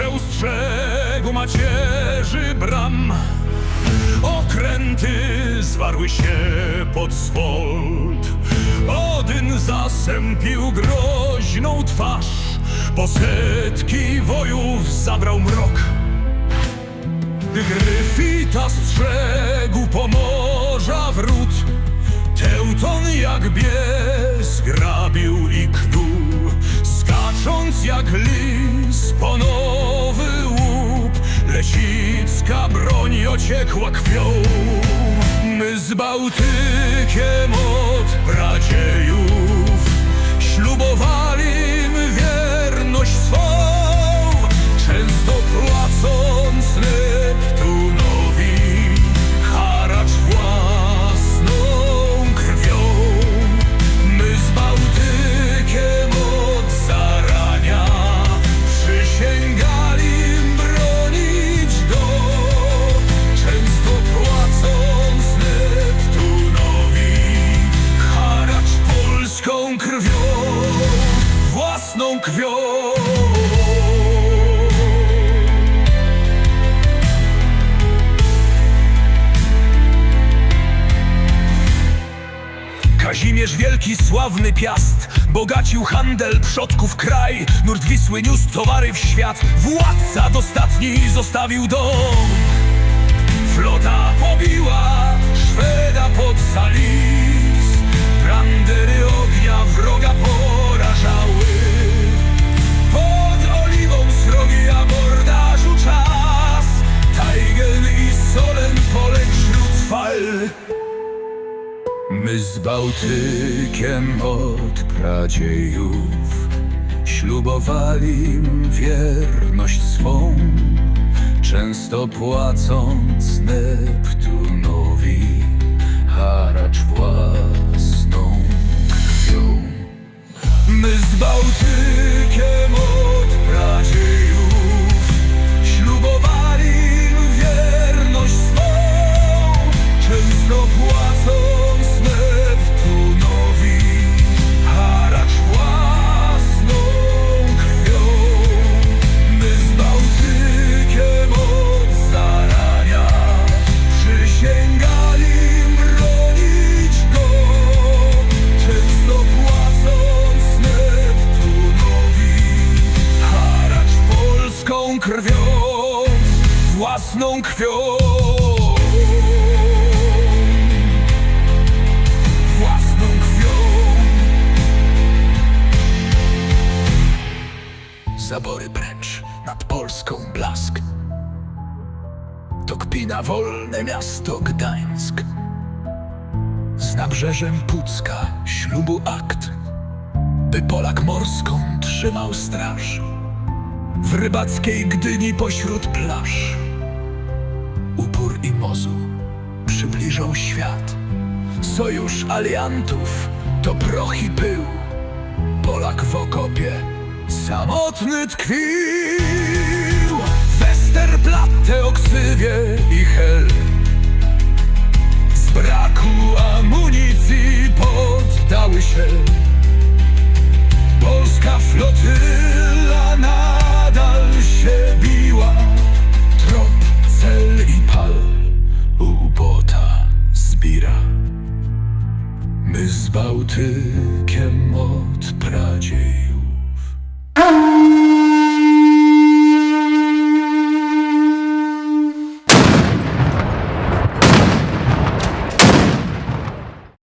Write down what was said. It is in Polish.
zawsze ustrzegł macierzy bram. Okręty zwarły się pod swold. Odyn zasępił groźną twarz. Po setki wojów zabrał mrok. Gdy Gryfita strzegł pomorza wrót Teuton jak bies grabił i knuł Skacząc jak lis po broń ociekła krwią My z Bałtykiem Wielki, sławny piast Bogacił handel przodków kraj. Nurt Wisły niósł towary w świat. Władca dostatni zostawił dom. Flota pobiła Szweda pod Salis. Brandery My z Bałtykiem od pradziejów Ślubowali wierność swą Często płacąc Neptunowi Haracz własną. Krwią My z Bałtykiem od pradziejów Własną krwią. Własną krwią. Zabory precz nad Polską blask. To kpina wolne miasto Gdańsk. Z nabrzeżem Pucka ślubu akt By Polak morską trzymał straż. W rybackiej Gdyni pośród plaż i mozu przybliżą świat. Sojusz aliantów to proch i pył. Polak w okopie samotny tkwił. Westerplatte, oksywie i hel My z Bałtykiem od